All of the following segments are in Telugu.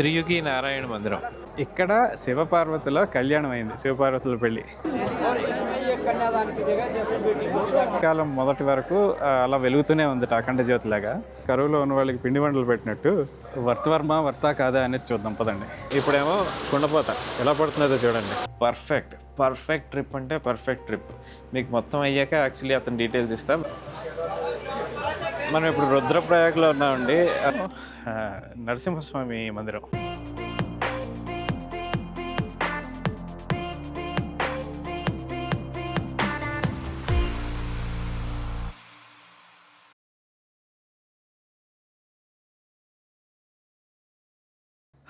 త్రియుగి నారాయణ మందిరం. ఇక్కడ శివపార్వతిలో కళ్యాణం అయింది శివపార్వతుల పెళ్ళి. కాలం మొదటి వరకు అలా వెలుగుతూనే ఉంది అఖండ జ్యోతిలాగా కరువులో ఉన్న వాళ్ళకి పిండి వంటలు పెట్టినట్టు వర్తవర్మ వర్త కాదా అనేది చూద్దాం పదండి. ఇప్పుడేమో కుండపోత ఎలా పడుతున్నదో చూడండి. పర్ఫెక్ట్ పర్ఫెక్ట్ ట్రిప్ అంటే పర్ఫెక్ట్ ట్రిప్. మీకు మొత్తం అయ్యాక యాక్చువల్లీ అతను డీటెయిల్స్ ఇస్తాం. మనం ఇప్పుడు రుద్రప్రయాగ్లో ఉన్నామండి. నరసింహస్వామి మందిరం.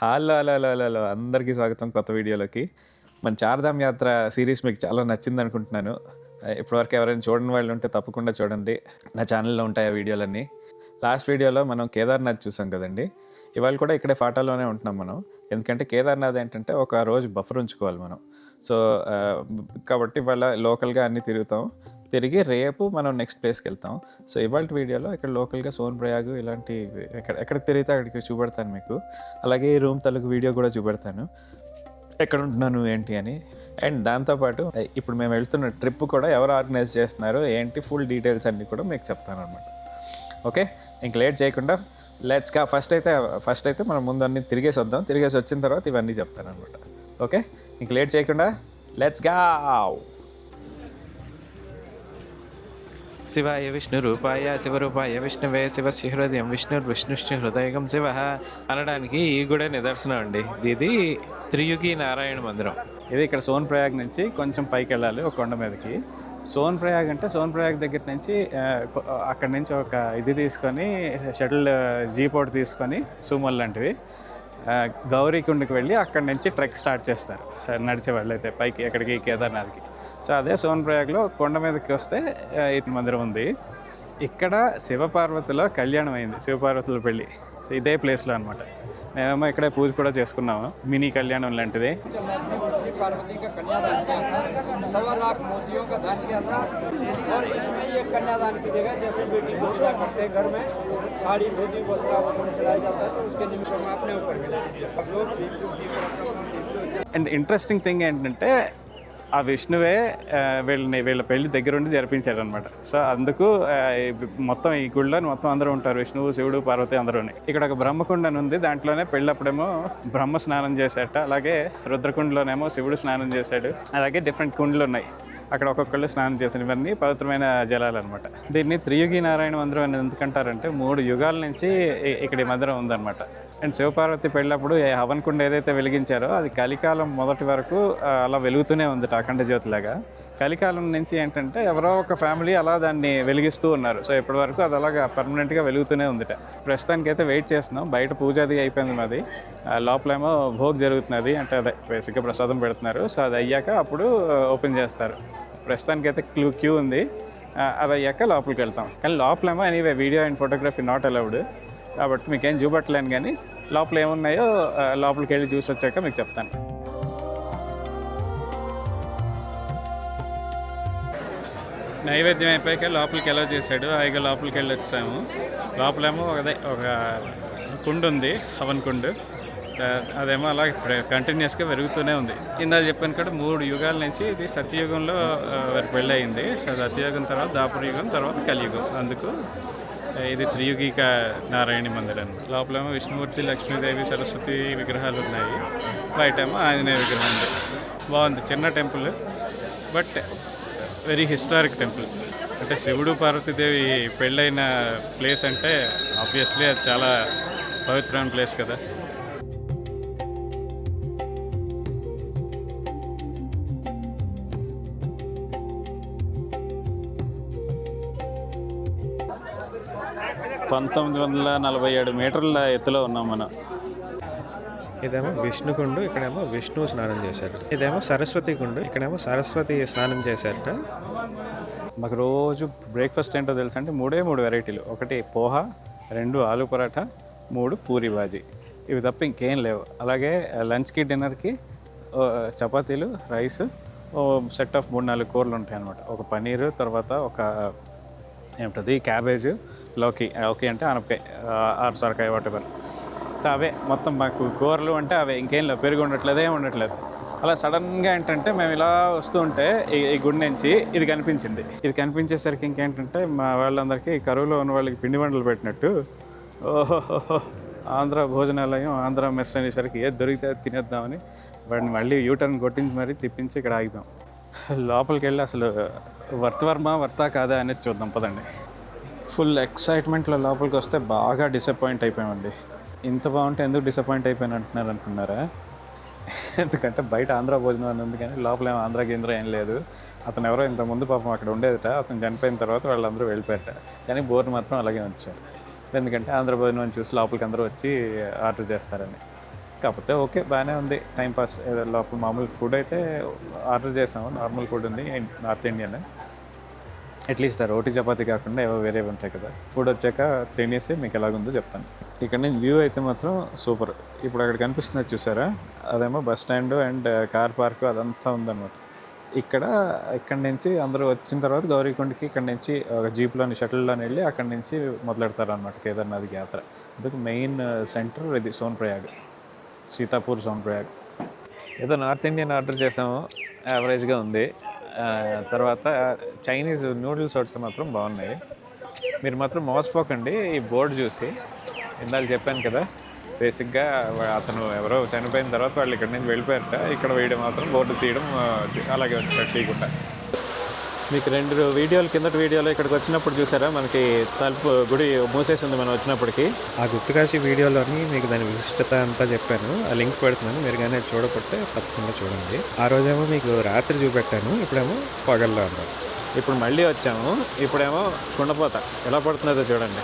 హలో హలో హలో హలో అందరికీ స్వాగతం కొత్త వీడియోలోకి. మన చార్ధామ్ యాత్ర సిరీస్ మీకు చాలా నచ్చింది అనుకుంటున్నాను ఇప్పటివరకు ఎవరైనా చూడని వాళ్ళు ఉంటే తప్పకుండా చూడండి. నా ఛానల్లో ఉంటాయి ఆ వీడియోలన్నీ. లాస్ట్ వీడియోలో మనం కేదార్నాథ్ చూసాం కదండి. ఇవాళ కూడా ఇక్కడే ఫాటాలోనే ఉంటున్నాం మనం. ఎందుకంటే కేదార్నాథ్ ఏంటంటే ఒక రోజు బఫర్ ఉంచుకోవాలి మనం. సో కాబట్టి ఇవాళ లోకల్గా అన్నీ తిరుగుతాం. తిరిగి రేపు మనం నెక్స్ట్ ప్లేస్కి వెళ్తాం. సో ఇవాళ వీడియోలో ఇక్కడ లోకల్గా సోన్ ప్రయాగ్ ఇలాంటి ఎక్కడ ఎక్కడ తిరిగితే అక్కడికి చూపెడతాను మీకు. అలాగే ఈ రూమ్ తలకు వీడియో కూడా చూపెడతాను. ఎక్కడ ఉంటున్నాను ఏంటి అని. అండ్ దాంతోపాటు ఇప్పుడు మేము వెళ్తున్న ట్రిప్ కూడా ఎవరు ఆర్గనైజ్ చేస్తున్నారు ఏంటి ఫుల్ డీటెయిల్స్ అన్నీ కూడా మీకు చెప్తాను అనమాట ఓకే? ఇంక లేట్ చేయకుండా లెట్స్ కా ఫస్ట్ అయితే ఫస్ట్ అయితే మనం ముందు అన్ని తిరిగేసి వద్దాం. తిరిగేసి వచ్చిన తర్వాత ఇవన్నీ చెప్తాను అనమాట ఓకే? ఇంక లేట్ చేయకుండా లెట్స్గా శివాయ విష్ణు రూపాయ శివరూపాయ విష్ణువే శివస్య హృదయం విష్ణు విష్ణుష్ణ హృదయగం శివ. అనడానికి ఈ కూడా నిదర్శనం అండి. ఇది త్రియుగి నారాయణ మందిరం. ఇది ఇక్కడ సోన్ ప్రయాగ్ నుంచి కొంచెం పైకి వెళ్ళాలి ఒక కొండ మీదకి. సోన్ ప్రయాగ్ అంటే సోన్ ప్రయాగ్ దగ్గర నుంచి అక్కడి నుంచి ఒక ఇది తీసుకొని షటిల్ జీపోట్ తీసుకొని సుమల్ లాంటివి గౌరీకుండకి వెళ్ళి అక్కడి నుంచి ట్రెక్ స్టార్ట్ చేస్తారు. నడిచే వాళ్ళు అయితే పైకి ఎక్కడికి కేదార్నాథ్కి. సో అదే సోన్ ప్రయాగ్లో కొండ మీదకి వస్తే ఇది మందిరం ఉంది. ఇక్కడ శివపార్వతిలో కళ్యాణం అయింది శివపార్వతుల పెళ్ళి. ఇదే ప్లేస్లో అనమాట మేమేమో ఇక్కడే పూజ కూడా చేసుకున్నాము. మినీ కళ్యాణం లాంటిది. అండ్ ఇంట్రెస్టింగ్ థింగ్ ఏంటంటే ఆ విష్ణువే వీళ్ళని వీళ్ళ పెళ్ళి దగ్గరుండి జరిపించాడు అనమాట సో అందుకు మొత్తం ఈ గుళ్ళో మొత్తం అందరూ ఉంటారు. విష్ణువు శివుడు పార్వతి అందరూ ఇక్కడ ఒక బ్రహ్మకుండ అని ఉంది. దాంట్లోనే పెళ్ళప్పుడేమో బ్రహ్మ స్నానం చేశాట అలాగే రుద్రకుండలోనేమో శివుడు స్నానం చేశాడు. అలాగే డిఫరెంట్ కుండలు ఉన్నాయి. అక్కడ ఒక్కొక్కళ్ళు స్నానం చేసిన ఇవన్నీ పవిత్రమైన జలాలు అనమాట దీన్ని త్రియుగి నారాయణ మందిరం అని ఎందుకంటారంటే మూడు యుగాల నుంచి ఇక్కడ ఈ మందిరం ఉందన్నమాట. అండ్ శివపార్వతి పెళ్ళప్పుడు ఏ హవన్ కుండ ఏదైతే వెలిగించారో అది కలికాలం మొదటి వరకు అలా వెలుగుతూనే ఉంది అఖండ జ్యోతిలాగా. కలికాలం నుంచి ఏంటంటే ఎవరో ఒక ఫ్యామిలీ అలా దాన్ని వెలిగిస్తూ ఉన్నారు. సో ఇప్పటి వరకు అది అలాగా పర్మనెంట్గా వెలుగుతూనే ఉందిట. ప్రస్తుతానికైతే వెయిట్ చేస్తున్నాం. బయట పూజ అది అయిపోయింది మాది. ఆ, లోపలేమో భోగ్ జరుగుతున్నది అంటే అదే బేసిక్గా ప్రసాదం పెడుతున్నారు. సో అది అయ్యాక అప్పుడు ఓపెన్ చేస్తారు. ప్రస్తుతానికైతే క్లూ క్యూ ఉంది. అది అయ్యాక లోపలికి వెళ్తాం కానీ లోపలేమో anyway video and photography not allowed. కాబట్టి మీకేం చూపట్లేను కానీ లోపల ఏమున్నాయో లోపలికి వెళ్ళి చూసి వచ్చాక మీకు చెప్తాను. నైవేద్యం అయిపోయాక లోపలికి ఎలా చేశాడు. హాయిగా లోపలికి వెళ్ళి వచ్చాము. లోపలేమో అదే ఒక కుండు ఉంది హవన్ కుండు. అదేమో అలా కంటిన్యూస్గా పెరుగుతూనే ఉంది. ఇందాక చెప్పాను కూడా మూడు యుగాల నుంచి ఇది సత్యయుగంలో వరకు పెళ్ళయింది సత్యయుగం తర్వాత దాపర యుగం తర్వాత కలియుగం. అందుకు ఇది త్రియుగిక నారాయణ మందిరం. లోపలేమో విష్ణుమూర్తి లక్ష్మీదేవి సరస్వతి విగ్రహాలు ఉన్నాయి. బయటేమో ఆంజనేయ విగ్రహం ఉంది. బాగుంది. చిన్న temple but very historic temple. అంటే శివుడు పార్వతీదేవి పెళ్ళైన ప్లేస్ అంటే ఆబ్వియస్లీ అది చాలా పవిత్రమైన ప్లేస్ కదా. పంతొమ్మిది వందల నలభై ఏడు మీటర్ల ఎత్తులో ఉన్నాం మనం. ఇదేమో విష్ణు కుండు ఇక్కడేమో విష్ణువు స్నానం చేశారు ఇదేమో సరస్వతి కుండు ఇక్కడేమో సరస్వతి స్నానం చేశారట. మాకు రోజు బ్రేక్ఫాస్ట్ ఏంటో తెలుసు అంటే మూడే మూడు వెరైటీలు. ఒకటి పోహా రెండు ఆలు పరాఠా మూడు పూరి బాజీ. ఇవి తప్ప ఇంకేం లేవు. అలాగే లంచ్కి డిన్నర్కి చపాతీలు రైస్ సెట్ ఆఫ్ మూడు నాలుగు కూరలు ఉంటాయి అన్నమాట ఒక పనీరు తర్వాత ఒక ఏమిటది? క్యాబేజ్లోకి లోకి అంటే అనపకాయ ఆరు సొరకాయ వాటెవర్ సో అవే మొత్తం మాకు కూరలు అంటే అవే. ఇంకేం లేవు. పెరుగు ఉండట్లేదు ఏం ఉండట్లేదు అలా సడన్గా ఏంటంటే మేము ఇలా వస్తూ ఉంటే ఈ ఈ గుడి నుంచి ఇది కనిపించింది. ఇది కనిపించేసరికి ఇంకేంటంటే మా వాళ్ళందరికీ కరువులో ఉన్న వాళ్ళకి పిండి వంటలు పెట్టినట్టు ఓహో ఆంధ్ర భోజనాలయం ఆంధ్ర మెస్ అనేసరికి ఏది దొరికితే తినేద్దామని వాడిని మళ్ళీ యూటర్న్ కొట్టించి మరీ తిప్పించి ఇక్కడ ఆగిపోయాం. లోపలికి వెళ్ళి అసలు వర్తవర్మ వర్తా కాదా అనేది చూద్దాం పదండి. ఫుల్ ఎక్సైట్మెంట్లో లోపలికి వస్తే బాగా డిసప్పాయింట్ అయిపోయామండి. ఇంత బాగుంటే ఎందుకు డిసప్పాయింట్ అయిపోయాను అంటున్నారు అనుకున్నారా? ఎందుకంటే బయట ఆంధ్ర భోజనం అని ఉంది కానీ లోపల ఏం ఆంధ్ర కేంద్రం ఏం లేదు. అతను ఎవరో ఇంత ముందు పాపం అక్కడ ఉండేదిట అతను చనిపోయిన తర్వాత వాళ్ళందరూ వెళ్ళిపోయారట. కానీ బోర్డు మాత్రం అలాగే ఉంచారు. ఎందుకంటే ఆంధ్ర భోజనం చూసి లోపలికి అందరూ వచ్చి ఆర్డర్ చేస్తారని. కాకపోతే ఓకే బాగానే ఉంది. టైంపాస్ ఏదో లోపల మామూలు ఫుడ్ అయితే ఆర్డర్ చేసాము. నార్మల్ ఫుడ్ ఉంది నార్త్ ఇండియన్. అట్లీస్ట్ ఆ రోటీ చపాతీ కాకుండా ఏవో వేరేవి ఉంటాయి కదా. ఫుడ్ వచ్చాక తినేసి మీకు ఎలాగుందో చెప్తాను. ఇక్కడ నుంచి వ్యూ అయితే మాత్రం సూపర్. ఇప్పుడు అక్కడ కనిపిస్తున్నది చూసారా? అదేమో bus stand and car park అదంతా ఉందన్నమాట. ఇక్కడ ఇక్కడ నుంచి అందరూ వచ్చిన తర్వాత గౌరీకొండకి ఇక్కడ నుంచి ఒక జీప్లోని షటిల్లోని వెళ్ళి అక్కడ నుంచి మొదలెడతారు అనమాట కేదార్నాథ్ యాత్ర. అందుకు మెయిన్ సెంటర్ ఇది సోన్ప్రయాగ్. సీతాపూర్ సోన్ప్రయాగ్ ఏదో నార్త్ ఇండియన్ ఆర్డర్ చేసాము యావరేజ్గా ఉంది. తర్వాత చైనీస్ నూడిల్స్ ఒకటి మాత్రం బాగున్నాయి. మీరు మాత్రం మోసపోకండి ఈ బోర్డు చూసి. ఇందాక చెప్పాను కదా బేసిక్గా అతను ఎవరో చనిపోయిన తర్వాత వాళ్ళు ఇక్కడ నుంచి వెళ్ళిపోయారట. ఇక్కడ వేయడం మాత్రం బోర్డు తీయడం అలాగే వచ్చారు తీయకుండా. మీకు రెండు వీడియోలు కిందటి వీడియోలో ఇక్కడికి వచ్చినప్పుడు చూసారా? మనకి తలుపు గుడి మూసేసి ఉంది మనం వచ్చినప్పటికి. ఆ గుప్తకాశి వీడియోలోని మీకు దాని విశిష్టత అంతా చెప్పాను. ఆ లింక్ పెడుతున్నాను. మీరు కానీ చూడకపోతే తప్పకుండా చూడండి. ఆ రోజేమో మీకు రాత్రి చూపెట్టాను. ఇప్పుడేమో పగల్లో అన్నారు ఇప్పుడు మళ్ళీ వచ్చాము. ఇప్పుడేమో కుండపోత. ఎలా పడుతున్నదో చూడండి.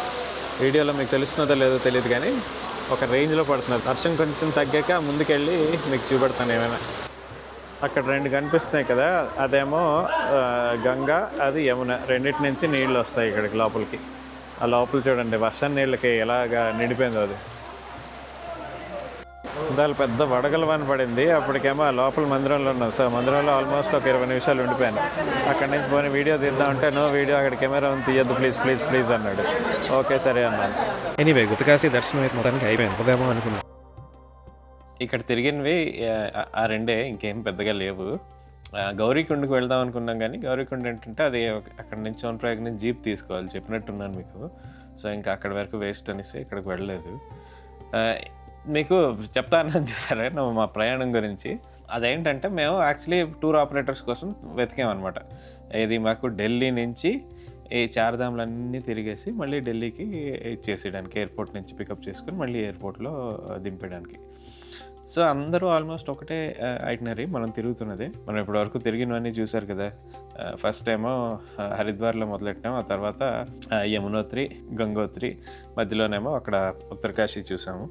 వీడియోలో మీకు తెలుస్తున్నదో లేదో తెలియదు కానీ ఒక రేంజ్లో పడుతున్నది వర్షం కొంచెం తగ్గాక ముందుకెళ్ళి మీకు చూపెడతాను ఏమైనా. అక్కడ రెండు కనిపిస్తున్నాయి కదా అదేమో గంగ గంగా అది యమున. రెండింటి నుంచి నీళ్ళు వస్తాయి ఇక్కడికి లోపలికి. ఆ లోపల చూడండి వర్షం నీళ్ళకి ఎలాగా నిండిపోయిందో అది. దాని పెద్ద వడగలు వాన పడింది. అప్పటికేమో ఆ లోపల మందిరంలో ఉన్నాం. సో మందిరంలో ఆల్మోస్ట్ ఒక ఇరవై నిమిషాలు ఉండిపోయాను. అక్కడి నుంచి పోనీ వీడియో తీద్దామంటే నో వీడియో అక్కడ కెమెరా ఉంది తీయద్దు ప్లీజ్ ప్లీజ్ ప్లీజ్ అన్నాడు. ఓకే సరే అన్నాను ఎనీవే గుతకాసి దర్శనం అయితే మొత్తానికి అయిపోయింది. ఉదయం అనుకున్నాను. ఇక్కడ తిరిగినవి ఆ- ఆ రెండే ఇంకేం పెద్దగా లేవు. ఆ, గౌరీకుండకు వెళ్దాం అనుకున్నాం కానీ గౌరీకుండ ఏంటంటే అది ఒక- అక్కడ నుంచి సోన్ప్రయాగ్ నుంచి జీప్ తీసుకోవాలి చెప్పినట్టున్నాను మీకు. సో ఇంకా అక్కడ వరకు వేస్ట్ అనేసి ఇక్కడికి వెళ్ళలేదు. ఆ, మీకు చెప్తాను చూసారా నువ్వు మా ప్రయాణం గురించి. అదేంటంటే మేము యాక్చువల్లీ టూర్ ఆపరేటర్స్ కోసం వెతికామన్నమాట. ఇది మాకు ఢిల్లీ నుంచి ఈ చార్ధామ్లన్నీ తిరిగేసి మళ్ళీ ఢిల్లీకి ఇచ్చేసేయడానికి ఎయిర్పోర్ట్ నుంచి పికప్ చేసుకుని మళ్ళీ ఎయిర్పోర్ట్లో దింపేయడానికి. సో అందరూ ఆల్మోస్ట్ ఒకటే ఐటినరీ. మనం తిరుగుతున్నది. మనం ఇప్పటివరకు తిరిగినవన్నీ చూసారు కదా. ఫస్ట్ ఏమో హరిద్వార్లో మొదలెట్టాం. ఆ తర్వాత యమునోత్రి గంగోత్రి మధ్యలోనేమో అక్కడ ఉత్తరకాశీ చూసాము.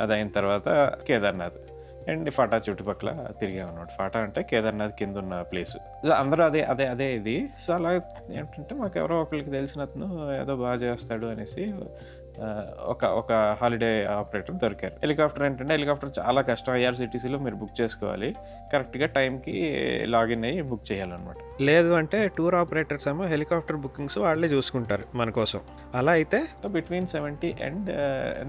అది అయిన తర్వాత కేదార్నాథ్. అండ్ ఫాటా చుట్టుపక్కల తిరిగామన్నమాట అనమాట ఫాటా అంటే కేదార్నాథ్ కింద ఉన్న ప్లేస్. సో అందరూ అదే అదే అదే ఇది. సో అలా ఏంటంటే మాకు ఎవరో ఒకరికి తెలిసిన అతను ఏదో బాగా చేస్తాడు అనేసి ఒక ఒక హాలిడే ఆపరేటర్ దొరికారు. హెలికాప్టర్ ఏంటంటే హెలికాప్టర్ చాలా కష్టం. ఐఆర్సిటీసీలో మీరు బుక్ చేసుకోవాలి. కరెక్ట్గా టైంకి లాగిన్ అయ్యి బుక్ చేయాలన్నమాట. లేదు అంటే టూర్ ఆపరేటర్స్ ఏమో హెలికాప్టర్ బుకింగ్స్ వాళ్ళే చూసుకుంటారు మన కోసం. అలా అయితే బిట్వీన్ సెవెంటీ అండ్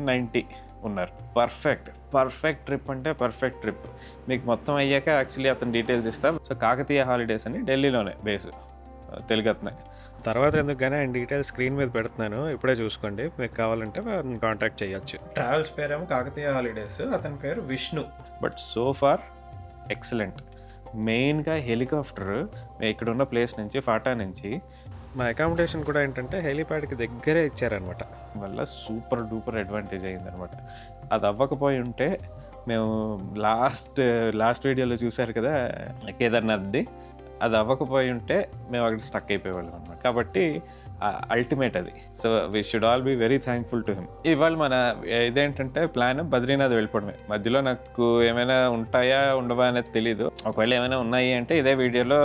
నైంటీ ఉన్నారు. పర్ఫెక్ట్ పర్ఫెక్ట్ ట్రిప్ అంటే పర్ఫెక్ట్ ట్రిప్ మీకు మొత్తం అయ్యాక యాక్చువల్లీ అతను డీటెయిల్స్ ఇస్తాం. సో కాకతీయ హాలిడేస్ అని ఢిల్లీలోనే బేస్ తెలుగు అతనే తర్వాత ఎందుకు కానీ ఆయన డీటెయిల్స్ స్క్రీన్ మీద పెడుతున్నాను. ఇప్పుడే చూసుకోండి. మీకు కావాలంటే కాంటాక్ట్ చేయొచ్చు. ట్రావెల్స్ పేరేమో కాకతీయ హాలిడేస్ అతని పేరు Vishnu. But so far excellent మెయిన్గా హెలికాప్టర్ ఇక్కడ ఉన్న ప్లేస్ నుంచి ఫాటా నుంచి. మా అకామిడేషన్ కూడా ఏంటంటే హెలిప్యాడ్కి దగ్గరే ఇచ్చారనమాట వల్ల సూపర్ డూపర్ అడ్వాంటేజ్ అయిందనమాట అది అవ్వకపోయి ఉంటే మేము లాస్ట్ లాస్ట్ వీడియోలో చూశారు కదా కేదార్నాథ్ది. అది అవ్వకపోయి ఉంటే మేము అక్కడ స్టక్ అయిపోయేవాళ్ళం అనమాట కాబట్టి అల్టిమేట్ అది. So we should all be very thankful to him ఇవాళ మన ఇదేంటంటే ప్లాన్ బద్రీనాథ్ వెళ్ళిపోవడమే. మధ్యలో నాకు ఏమైనా ఉంటాయా ఉండవా అనేది తెలీదు. ఒకవేళ ఏమైనా ఉన్నాయి అంటే ఇదే వీడియోలో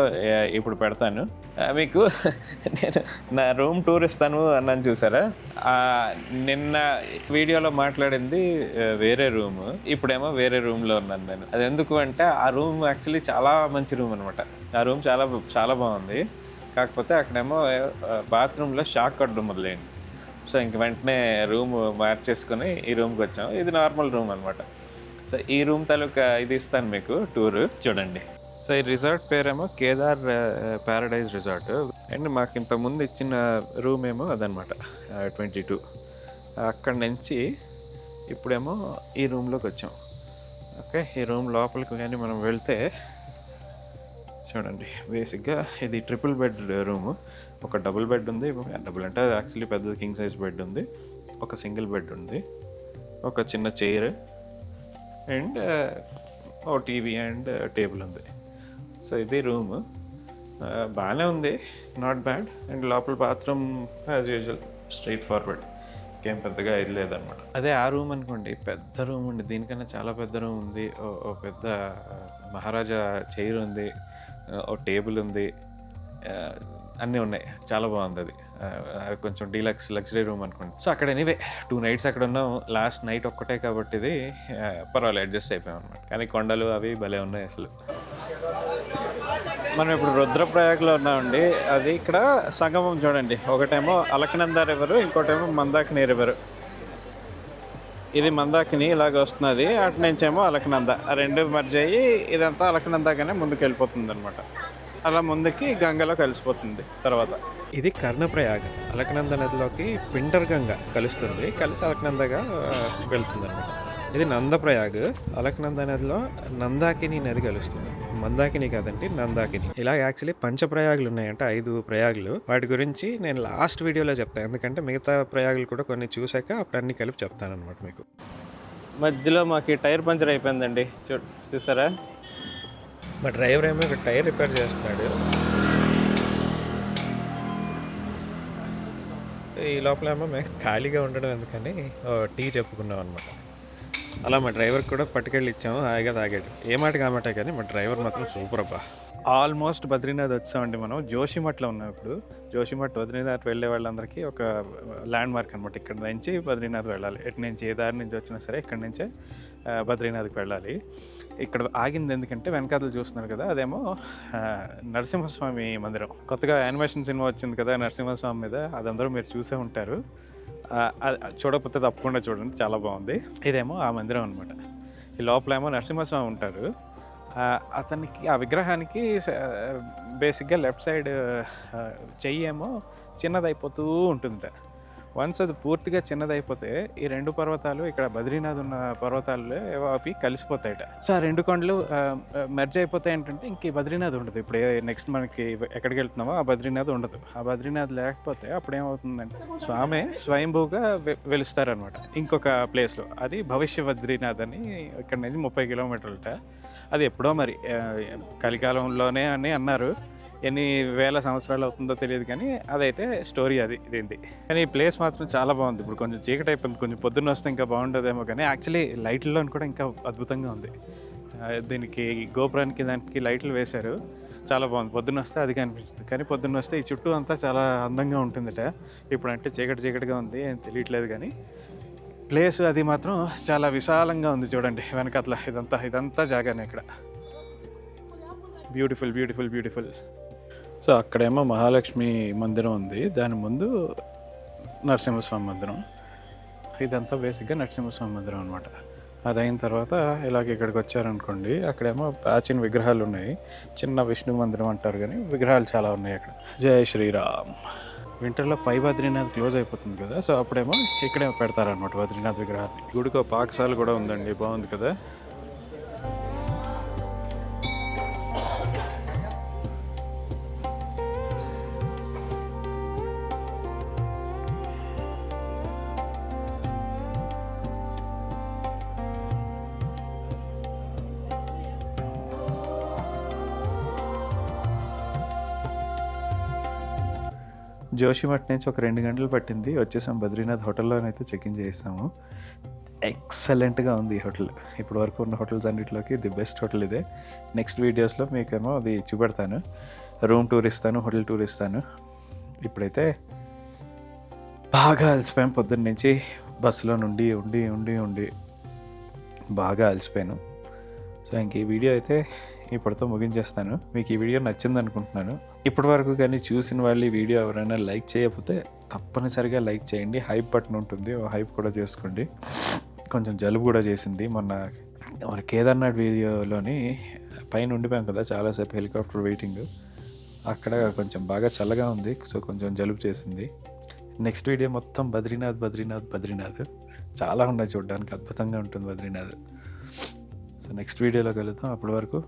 ఇప్పుడు పెడతాను. మీకు నేను నా రూమ్ టూర్ ఇస్తాను అన్నాను చూసారా? నిన్న వీడియోలో మాట్లాడింది వేరే రూమ్ ఇప్పుడేమో వేరే రూమ్లో ఉన్నాను నేను. అది ఎందుకు అంటే ఆ రూమ్ యాక్చువల్లీ చాలా మంచి రూమ్ అనమాట ఆ రూమ్ చాలా చాలా బాగుంది. కాకపోతే అక్కడేమో బాత్రూంలో షాక్ కొట్టడం మొదలైంది. సో ఇంక వెంటనే రూమ్ మార్చేసుకొని ఈ రూమ్కి వచ్చాం. ఇది నార్మల్ రూమ్ అనమాట సో ఈ రూమ్ తాలూకా ఇది ఇస్తాను మీకు టూర్. చూడండి. సో ఈ రిసార్ట్ పేరేమో కేదార్ ప్యారడైజ్ రిసార్ట్. అండ్ మాకు ఇంత ముందు ఇచ్చిన రూమ్ ఏమో అదనమాట ట్వంటీ టూ. అక్కడి నుంచి ఇప్పుడేమో ఈ రూమ్లోకి వచ్చాం. ఓకే ఈ రూమ్ లోపలికి కానీ మనం వెళ్తే చూడండి బేసిక్గా ఇది ట్రిపుల్ బెడ్ రూమ్ ఒక డబుల్ బెడ్ ఉంది. డబుల్ అంటే యాక్చువల్లీ పెద్ద కింగ్ సైజ్ బెడ్ ఉంది. ఒక సింగిల్ బెడ్ ఉంది. ఒక చిన్న చైర్ అండ్ ఓ టీవీ అండ్ టేబుల్ ఉంది. సో ఇది రూమ్ uh, బాగానే ఉంది. నాట్ బ్యాడ్ అండ్ లోపల bathroom as usual straightforward ఇంకేం పెద్దగా ఇది లేదనమాట. అదే ఆ రూమ్ అనుకోండి పెద్ద రూమ్ ఉంది. దీనికన్నా చాలా పెద్ద రూమ్ ఉంది. ఓ- ఓ పెద్ద uh, మహారాజా చైర్ ఉంది. ఒక టేబుల్ ఉంది. అన్నీ ఉన్నాయి. చాలా బాగుంది అది. అది కొంచెం డీలక్స్ లగ్జరీ రూమ్ అనుకోండి సో అక్కడ ఎనీవే టూ నైట్స్ అక్కడ ఉన్నాం. లాస్ట్ నైట్ ఒక్కటే కాబట్టి ఇది పర్వాలేదు అడ్జస్ట్ అయిపోయాం అనమాట కానీ కొండలు అవి భలే ఉన్నాయి అసలు. మనం ఇప్పుడు రుద్రప్రయాగ్లో ఉన్నామండి. అది ఇక్కడ సంగమం చూడండి. ఒకటేమో అలకనంద రివరు ఇంకోటేమో మందాకిని రివరు. ఇది మందాకిని ఇలాగ వస్తున్నది. అటు నుంచేమో అలకనంద. ఆ రెండు మర్జ్ అయ్యి ఇదంతా అలకనందగానే ముందుకు వెళ్ళిపోతుంది అనమాట అలా ముందుకి గంగలో కలిసిపోతుంది తర్వాత. ఇది కర్ణప్రయాగ. అలకనంద నదిలోకి పింటర్ గంగ కలుస్తుంది. కలిసి అలకనందగా వెళ్తుంది అనమాట ఇది నందప్రయాగ్ అలకనంద నదిలో నందాకిని నది కలుస్తుంది. మందాకిని కాదండి నందాకిని. ఇలా యాక్చువల్లీ పంచప్రయాగులు ఉన్నాయంటే ఐదు ప్రయాగులు. వాటి గురించి నేను లాస్ట్ వీడియోలో చెప్తాను ఎందుకంటే మిగతా ప్రయాగులు కూడా కొన్ని చూశాక అప్పుడు అన్ని కలిపి చెప్తాను అనమాట మీకు. మధ్యలో మాకు టైర్ పంచర్ అయిపోయిందండి. చూ చూసారా? మా డ్రైవర్ ఏమో ఇక్కడ టైర్ రిపేర్ చేస్తున్నాడు. ఈ లోపల ఏమో మేము ఖాళీగా ఉండడం ఎందుకని టీ చెప్పుకున్నాం అనమాట అలా మా డ్రైవర్ కూడా పట్టుకెళ్ళి ఇచ్చాము హాయిగా తాగాడు. ఏ మాట కామాటే కానీ మా డ్రైవర్ మాత్రం సూపర్ అబ్బా. ఆల్మోస్ట్ బద్రీనాథ్ వచ్చామండి మనం. జోషిమఠలో ఉన్నాం ఇప్పుడు. జోషిమఠ్ బద్రీనాథ్ వెళ్ళే వాళ్ళందరికీ ఒక ల్యాండ్ మార్క్ అనమాట ఇక్కడ నుంచి బద్రీనాథ్ వెళ్ళాలి. ఎటు నుంచి ఏ దారి నుంచి వచ్చినా సరే ఇక్కడ నుంచే బద్రీనాథ్కి వెళ్ళాలి. ఇక్కడ ఆగింది ఎందుకంటే వెనకాతలు చూస్తున్నారు కదా అదేమో నరసింహస్వామి మందిరం. కొత్తగా యానిమేషన్ సినిమా వచ్చింది కదా నరసింహస్వామి మీద అదందరూ మీరు చూసే ఉంటారు. చూడకపోతే తప్పకుండా చూడండి చాలా బాగుంది. ఇదేమో ఆ మందిరం అనమాట ఈ లోపల ఏమో నరసింహస్వామి ఉంటారు. అతనికి ఆ విగ్రహానికి బేసిక్గా లెఫ్ట్ సైడ్ చెయ్యి ఏమో చిన్నదైపోతూ ఉంటుందిట. వన్స్ అది పూర్తిగా చిన్నదైపోతే ఈ రెండు పర్వతాలు ఇక్కడ బద్రీనాథ్ ఉన్న పర్వతాలు అవి కలిసిపోతాయట. సో ఆ రెండు కొండలు మెర్జ్ అయిపోతాయి ఏంటంటే ఇంక బద్రీనాథ్ ఉండదు. ఇప్పుడు నెక్స్ట్ మనకి ఎక్కడికి వెళ్తున్నామో ఆ బద్రీనాథ్ ఉండదు. ఆ బద్రీనాథ్ లేకపోతే అప్పుడు ఏమవుతుందంటే స్వామి స్వయంభూగా వెలుస్తారనమాట. ఇంకొక ప్లేస్లో అది భవిష్య బద్రీనాథ్ అని ఇక్కడ నుంచి ముప్పై కిలోమీటర్లట. అది ఎప్పుడో మరి కలికాలంలోనే అని అన్నారు. ఎన్ని వేల సంవత్సరాలు అవుతుందో తెలియదు కానీ అదైతే స్టోరీ అది దీనిది కానీ ఈ ప్లేస్ మాత్రం చాలా బాగుంది. ఇప్పుడు కొంచెం చీకటి అయిపోయింది కొంచెం పొద్దున్న వస్తే ఇంకా బాగుంటుందేమో కానీ యాక్చువల్లీ లైట్లలో కూడా ఇంకా అద్భుతంగా ఉంది. దీనికి గోపురానికి దానికి లైట్లు వేశారు. చాలా బాగుంది. పొద్దున్న వస్తే అది కనిపిస్తుంది కానీ పొద్దున్న వస్తే ఈ చుట్టూ అంతా చాలా అందంగా ఉంటుందట. ఇప్పుడంటే చీకటి చీకటిగా ఉంది ఏం తెలియట్లేదు కానీ. ప్లేస్ అది మాత్రం చాలా విశాలంగా ఉంది చూడండి వెనకట్ల ఇదంతా ఇదంతా జాగానే ఇక్కడ. Beautiful beautiful beautiful. సో అక్కడేమో మహాలక్ష్మి మందిరం ఉంది. దాని ముందు నరసింహస్వామి మందిరం. ఇదంతా బేసిక్గా నరసింహస్వామి మందిరం అనమాట అది అయిన తర్వాత ఇలాగ ఇక్కడికి వచ్చారనుకోండి అక్కడేమో ప్రాచీన విగ్రహాలు ఉన్నాయి. చిన్న విష్ణు మందిరం అంటారు కానీ విగ్రహాలు చాలా ఉన్నాయి అక్కడ. జయ శ్రీరామ్. వింటర్లో పై బద్రీనాథ్ క్లోజ్ అయిపోతుంది కదా సో అప్పుడేమో ఇక్కడే పెడతారనమాట బద్రీనాథ్ విగ్రహాన్ని. గుడికో పాకశాల కూడా ఉందండి బాగుంది కదా? జోషిమఠ్ నుంచి ఒక రెండు గంటలు పట్టింది. వచ్చేసాం బద్రీనాథ్ హోటల్లోనైతే చెక్ ఇన్ చేసాము ఎక్సలెంట్గా ఉంది ఈ హోటల్. ఇప్పటి వరకు ఉన్న హోటల్స్ అన్నిటిలోకి ది బెస్ట్ హోటల్ ఇదే. నెక్స్ట్ వీడియోస్లో మీకేమో అది చూపెడతాను. రూమ్ టూర్ ఇస్తాను హోటల్ టూర్ ఇస్తాను. ఇప్పుడైతే బాగా అలసిపోయాం పొద్దున్న నుంచి. బస్సులో నుండి ఉండి ఉండి ఉండి బాగా అలసిపోయాను. సో ఇంక ఈ వీడియో అయితే ఇప్పటితో ముగించేస్తాను. మీకు ఈ వీడియో నచ్చింది అనుకుంటున్నాను. ఇప్పటి వరకు కానీ చూసిన వాళ్ళు ఈ వీడియో ఎవరైనా లైక్ చేయకపోతే తప్పనిసరిగా లైక్ చేయండి. హైప్ బటన్ ఉంటుంది. హైప్ కూడా చేసుకోండి. కొంచెం జలుబు కూడా చేసింది. మొన్న మన కేదార్నాథ్ వీడియోలోని పైన ఉండిపోయాం కదా చాలాసేపు హెలికాప్టర్ వెయిటింగ్. అక్కడ కొంచెం బాగా చల్లగా ఉంది. సో కొంచెం జలుబు చేసింది. నెక్స్ట్ వీడియో మొత్తం బద్రీనాథ్ బద్రీనాథ్ బద్రీనాథ్. చాలా ఉన్నాయి చూడడానికి. అద్భుతంగా ఉంటుంది బద్రీనాథ్. సో నెక్స్ట్ వీడియోలో కలుద్దాం అప్పటి వరకు